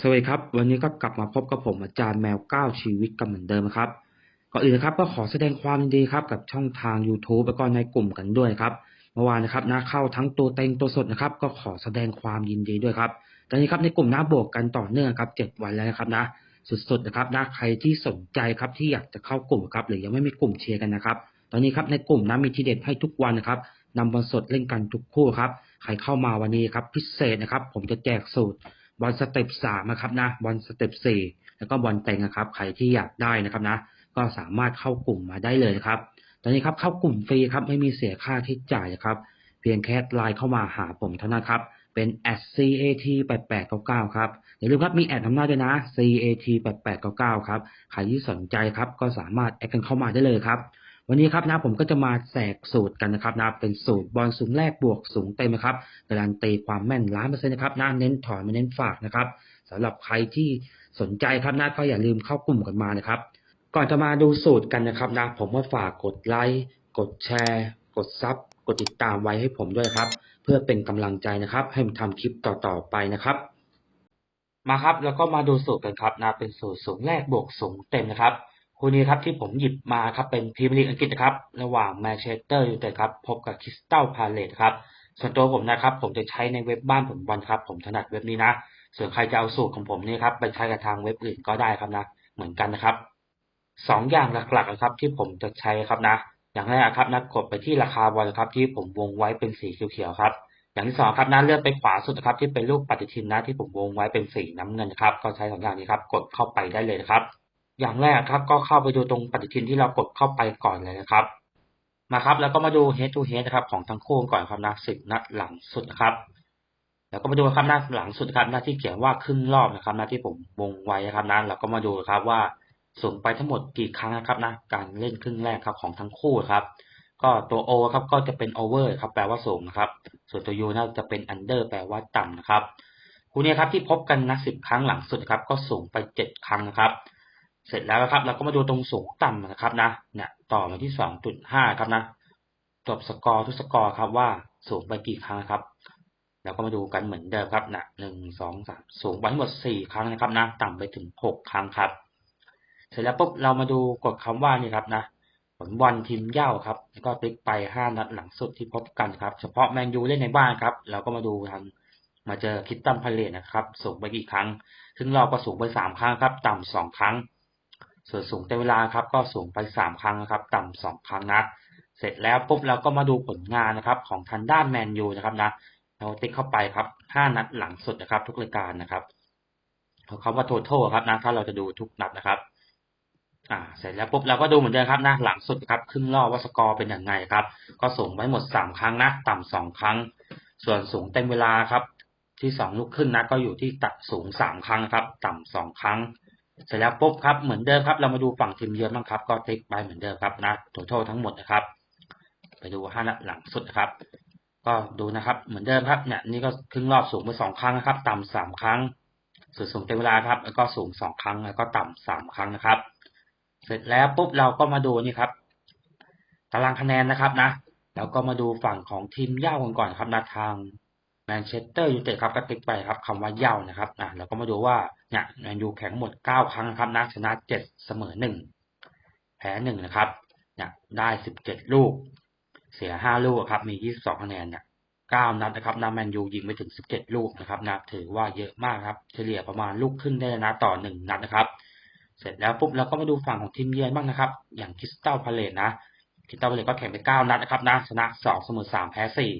สวัสดีครับ วันนี้ก็กลับมาพบกับผมอาจารย์แมวก้าชีวิตกันเหมือนเดิมครับก่อนอื่นนะครับก็ขอแสดงความยินดีครับกับช่องทาง YouTube แล้วก็ในกลุ่มกันด้วยครับเมื่อวานนะครับนะเข้าทั้งตัวเต็งตัวสดนะครับ ก็ขอแสดงความยินดีด้วยครับตอนนี้ครับในกลุ่มนะบวกกันต่อเนื่องครับเจ็ดวันแล้วนะครับนะสุดๆนะครับนะใครที่สนใจครับที่อยากจะเข้ากลุ่มครับหรือยังไม่มีกลุ่มเชียร์กันนะครับตอนนี้ครับในกลุ่มนะมีทีเด็ดให้ทุกวันนะครับนำบอลสดเล่นกันทุกคู่ครับใครเข้ามาวันนี้ครับพิเศษนะครับ ผมจะแจกสูตร บอลสเต็ปสามนะครับนะบอลสเต็ปสี่แล้วก็บอลเต็งนะครับ ใครที่อยากได้นะครับนะ ก็สามารถเข้ากลุ่มมาได้เลยนะครับ ตอนนี้ครับเข้ากลุ่มฟรีครับไม่มีเสียค่าใช้จ่ายครับ เพียงแค่ไลน์เข้ามาหาผมเท่านั้นครับ เป็น @cat 8 8 9 9ครับอย่าลืมครับมีแอดทำหน้าด้วยนะ cat 8 8 9 9ครับใครที่สนใจครับก็สามารถแอดกันเข้ามาได้เลยครับ วันนี้ครับนะผมก็จะมาแสกสูตรกันนะครับนะเป็นสูตรบอลสูงแรกบวกสูงเต็มนะครับการันตีความแม่นล้านเปอร์เซ็นต์นะครับนะเน้นถอนไม่เน้นฝากนะครับสำหรับใครที่สนใจครับนะก็อย่าลืมเข้ากลุ่มกันมานะครับ ก่อนจะมาดูสูตรกันนะครับนะผมก็ฝากกดไลค์กดแชร์ กดซับกดติดตามไว้ให้ผมด้วยครับ เพื่อเป็นกำลังใจนะครับ ให้ผมทำคลิปต่อๆไปนะครับ มาครับแล้วก็มาดูสูตรกันครับนะเป็นสูตรสูงแรกบวกสูงเต็มนะครับ คู่นี้ครับที่ผมหยิบมาครับเป็นพรีเมียร์ลีกอังกฤษนะครับ ระหว่างแมนเชสเตอร์ยูไนเต็ดครับพบกับคริสตัลพาเลตครับส่วนตัวผมนะครับ ผมจะใช้ในเว็บบ้านผมบอลครับ ผมถนัดเว็บนี้นะ ส่วนใครจะเอาสูตรของผมนี่ครับไปใช้กับทางเว็บอื่นก็ได้ครับนะ เหมือนกันนะครับสองอย่างหลักๆนะครับ ที่ผมจะใช้ครับนะ อย่างแรกครับนะกดไปที่ราคาบอลครับ ที่ผมวงไว้เป็นสีเขียวๆครับ อย่างที่สองครับนะเลื่อนไปขวาสุดนะครับ ที่เป็นรูปปฏิทินนะที่ผมวงไว้เป็นสีน้ำเงินนะครับ ก็ใช้สองอย่างนี้ครับ กดเข้าไปได้เลยนะครับ อย่างแรกครับ ก็เข้าไปดูตรงปฏิทินที่เรากดเข้าไปก่อนเลยนะครับมาครับ แล้วก็มาดู head to head นะครับ ของทั้งคู่ก่อนครับนะสิบนัดหลังสุดนะครับ แล้วก็มาดูครับหน้าหลังสุดครับหน้าที่เขียนว่าครึ่งรอบนะครับหน้าที่ผมวงไว้นะครับนะเราก็มาดูครับว่าสูงไปทั้งหมดกี่ครั้งนะครับนะการเล่นครึ่งแรกครับของทั้งคู่ครับ ก็ตัว O ครับก็จะเป็น over ครับแปลว่าสูงนะครับ ส่วนตัว U น่าจะเป็น under แปลว่าต่ำนะครับคู่นี้ครับที่พบกันนะสิบครั้งหลังสุดครับ ก็สูงไปเจ็ดครั้งนะครับ เสร็จแล้วนะครับ เราก็มาดูตรงสูงต่ำนะครับนะเนี่ยต่อมาที่สองจุดห้าครับนะจบสกอร์ทุกสกอร์ครับว่าสูงไปกี่ครั้งครับแล้วก็มาดูกันเหมือนเดิมครับนะหนึ่งสองสามสูงไปทั้งหมดสี่ครั้งนะครับนะต่ำไปถึงหกครั้งครับ เสร็จแล้วปุ๊บเรามาดูกดคำว่านี่ครับนะผลบอลทีมเย่าครับ แล้วก็ติ๊กไปห้านัดหลังสุดที่พบกันครับ เฉพาะแมนยูเล่นในบ้านครับ เราก็มาดูทางมาเจอคิตตัมพาเลตนะครับ สูงไปกี่ครั้ง ซึ่งเราก็สูงไปสามครั้งครับ ต่ำสองครั้ง ส่วนสูงเต็มเวลาครับก็สูงไปสามครั้งนะครับ ต่ำสองครั้งนะเสร็จแล้วปุ๊บเราก็มาดูผลงานนะครับของทางด้านแมนยูนะครับนะเราติ๊กเข้าไปครับห้านัดหลังสุดนะครับ ทุกรายการนะครับคำว่า total ครับนะถ้าเราจะดูทุกนัดนะครับอ่าเสร็จแล้วปุ๊บเราก็ดูเหมือนเดิมครับนะหลังสุดครับครึ่งรอบว่าสกอร์เป็นอย่างไงครับ ก็สูงไว้หมดสามครั้งนะ ต่ำสองครั้ง ส่วนสูงเต็มเวลาครับ ที่สองลูกขึ้นนะก็อยู่ที่ตัดสูงสามครั้งครับ ต่ำสองครั้ง เสร็จแล้วปุ๊บครับเหมือนเดิมครับ เรามาดูฝั่งทีมเยือนบ้างครับ ก็ติ๊กไปเหมือนเดิมครับนะ total ทั้งหมดนะครับ ไปดูห้านัดหลังสุดนะครับ ก็ดูนะครับ เหมือนเดิมครับเนี่ยนี่ก็ครึ่งรอบสูงไปสองครั้งนะครับ ต่ำสามครั้งส่วนสูงเต็มเวลาครับ แล้วก็สูงสองครั้งแล้วก็ต่ำสามครั้งนะครับ เสร็จแล้วปุ๊บเราก็มาดูนี่ครับ ตารางคะแนนนะครับนะแล้วก็มาดูฝั่งของทีมเย่ากันก่อนครับนะทาง แมนเชสเตอร์ยูไนเต็ดครับก็ติ๊กไปครับคำว่าเย่านะครับนะเราก็มาดูว่าเนี่ยแมนยูแข่งหมดเก้าครั้งครับนะชนะเจ็ดเสมอหนึ่งแพ้หนึ่งนะครับเนี่ยได้สิบเจ็ดลูก เสียห้าลูกครับมียี่สิบสองคะแนนเนี่ยเก้านัดนะครับนาแมนยูยิงไปถึงสิบเจ็ดลูกนะครับนะถือว่าเยอะมากครับเฉลี่ยประมาณลูกขึ้นได้นะต่อหนึ่งนัดนะครับ เสร็จแล้วปุ๊บเราก็มาดูฝั่งของทีมเยือนบ้างนะครับ อย่างคริสตัลพาเลตนะคริสตัลพาเลตก็แข่งไปเก้านัดนะครับนะชนะสองเสมอสามแพ้สี่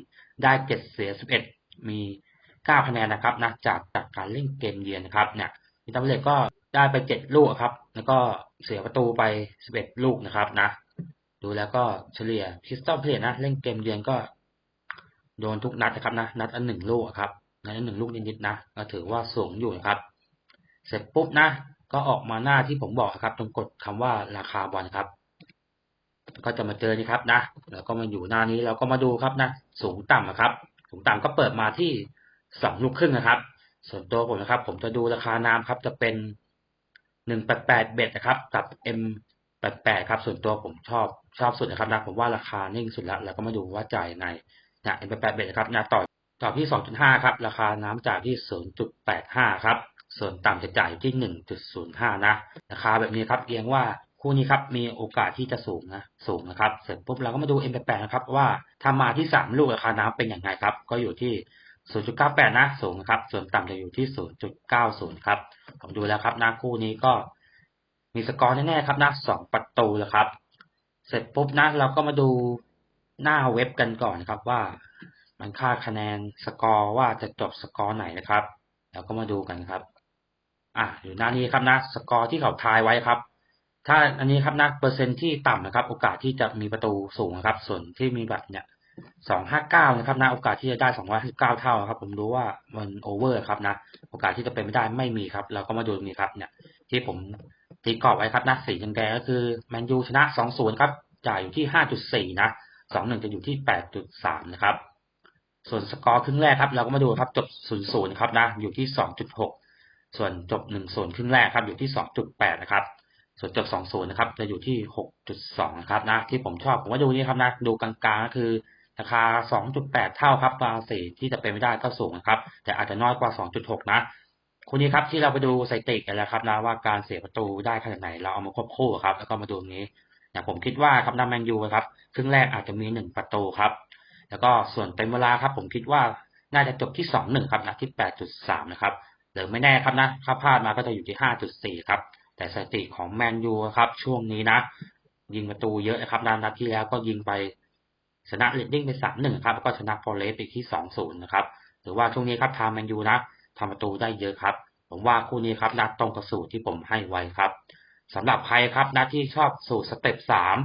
ได้เจ็ดเสียสิบเอ็ด มีเก้าคะแนนนะครับนะจากจากการเล่นเกมเยือนนะครับเนี่ยคริตัลพาเลตก็ได้ไปเจ็ดลูกครับ แล้วก็เสียประตูไปสิบเอ็ดลูกนะครับนะดูแล้วก็เฉลี่ยคริสตัลเพลนะเล่นเกมเยือนก็โดนทุกนัดนะครับนะนัดละหนึ่งลูกครับนัดละหนึ่งลูกนิดๆนะก็ถือว่าสูงอยู่นะครับ เสร็จปุ๊บนะ ก็ออกมาหน้าที่ผมบอกครับ ตรงกดคำว่าราคาบอลครับ ก็จะมาเจอนี่ครับนะ แล้วก็มาอยู่หน้านี้แล้วก็มาดูครับนะ สูงต่ำนะครับ สูงต่ำก็เปิดมาที่สองลูกครึ่งนะครับ ส่วนตัวผมนะครับ ผมจะดูราคาน้ำครับ จะเป็นหนึ่งแปดแปดเบ็ดนะครับ กับ M แปดแปดครับ ส่วนตัวผมชอบชอบสุดนะครับนะผมว่าราคานิ่งสุดล้วแล้วก็มาดูว่าจ่ายยังไงนะ M แปดแปดเบ็ดนะครับนะต่อต่อที่สองจุดห้าครับ ราคาน้ำจากที่ศูนย์จุดแปดห้าครับ ส่วนต่ำจะจ่ายอยู่ที่1.05นะ ราคาแบบนี้ครับเอียงว่า คู่นี้ครับมีโอกาสที่จะสูงนะสูงนะครับ เสร็จปุ๊บเราก็มาดู M88 นะครับว่าถ้ามาที่ 3 ลูกราคาน้ำเป็นอย่างไรครับ ก็อยู่ที่ 0.98 นะสูงนะครับ ส่วนต่ำจะอยู่ที่ 0.90 ครับ ผมดูแล้วครับหน้าคู่นี้ก็มีสกอร์แน่ๆครับนะสองประตูแล้วครับ เสร็จปุ๊บนะเราก็มาดูหน้าเว็บกันก่อนครับว่ามันค่าคะแนนสกอร์ว่าจะจบสกอร์ไหนนะครับเราก็มาดูกันครับ อะอยู่หน้านี้ครับนะสกอร์ที่เขาทายไว้ครับ ถ้าอันนี้ครับนะเปอร์เซ็นต์ที่ต่ำนะครับ โอกาสที่จะมีประตูสูงนะครับ ส่วนที่มีแบบเนี่ยสองห้าเก้านะครับนะโอกาสที่จะได้สองร้อยสิบเก้าเท่าครับ ผมรู้ว่ามันโอเวอร์ครับนะโอกาสที่จะเป็นไม่ได้ไม่มีครับ เราก็มาดูตรงนี้ครับ เนี่ย ที่ผมตีกรอบไว้ครับนะสีแดงก็คือแมนยูชนะสองศูนย์ครับจ่ายอยู่ที่ห้าจุดสี่นะสองหนึ่งจะอยู่ที่แปดจุดสามนะครับ ส่วนสกอร์ครึ่งแรกครับ เราก็มาดูครับจบศูนย์ศูนย์ครับนะอยู่ที่สองจุดหกส่วนจบหนึ่งศูนย์ครึ่งแรกครับอยู่ที่สองจุดแปดนะครับ ส่วนจบสองศูนย์นะครับ จะอยู่ที่หกจุดสองนะครับนะที่ผมชอบผมว่าดูนี่ครับนะดูกลางๆก็คือราคา 2.8 เท่าครับบางสีที่จะเป็นไม่ได้ก็สูงนะครับ แต่อาจจะน้อยกว่า 2.6 นะคุณนี้ครับที่เราไปดูสถิติกันแล้วครับนะว่าการเสียประตูได้ขนาดไหน เราเอามาควบคู่ครับ แล้วก็มาดูตรงนี้อย่างผมคิดว่าครับนาแมนยูครับครึ่งแรกอาจจะมี1ประตูครับ แล้วก็ส่วนเต็มเวลาครับ ผมคิดว่าน่าจะจบที่2-1ครับนะที่8.3นะครับหรือไม่แน่ครับนะถ้าพลาดมาก็จะอยู่ที่5.4ครับ แต่สติของแมนยูครับ ช่วงนี้นะ ยิงประตูเยอะนะครับนัดที่แล้วก็ยิงไปชนะเลดดิ้งไปสามหนึ่งครับแล้วก็ชนะฟอร์เรสไปที่สองศูนย์นะครับหรือว่าช่วงนี้ครับทางแมนยูนะทำประตูได้เยอะครับ ผมว่าคู่นี้ครับนัดตรงกับสูตรที่ผมให้ไว้ครับสำหรับใครครับนัดที่ชอบสูตรสเต็ปสาม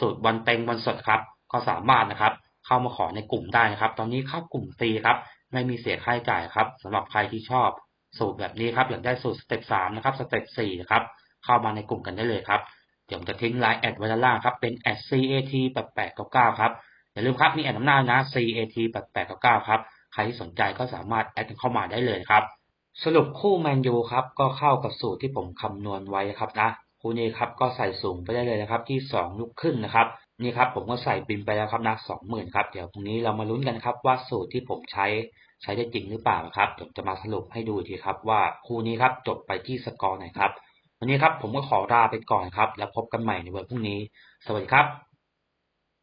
สูตรบอลเต็งบอลสดครับ ก็สามารถนะครับ เข้ามาขอในกลุ่มได้นะครับ ตอนนี้เข้ากลุ่มฟรีครับ ไม่มีเสียค่าใช้จ่ายครับสำหรับใครที่ชอบ สูตรแบบนี้ครับ อยากได้สูตรสเต็ปสามนะครับ สเต็ปสี่นะครับ เข้ามาในกลุ่มกันได้เลยครับ เดี๋ยวผมจะทิ้งไลน์แอดไว้ด้านล่างครับ เป็น @cat 8899ครับ อย่าลืมครับ มีแอดน้ำหน้านะ cat 8899ครับ ใครที่สนใจก็สามารถแอดเข้ามาได้เลยครับ สรุปคู่แมนยูครับ ก็เข้ากับสูตรที่ผมคำนวณไว้ครับนะ คู่นี้ครับ ก็ใส่สูงไปได้เลยนะครับ ที่2ลูกครึ่งนะครับ นี่ครับผมก็ใส่บินไปแล้วครับนะ20,000ครับเดี๋ยวตรงนี้เรามาลุ้นกันครับว่าสูตรที่ผมใช้ใช้ได้จริงหรือเปล่าครับผมจะมาสรุปให้ดูทีครับว่าคู่นี้ครับจบไปที่สกอร์ไหนครับวันนี้ครับผมก็ขอลาไปก่อนครับ แล้วพบกันใหม่ในวันพรุ่งนี้ สวัสดีครับ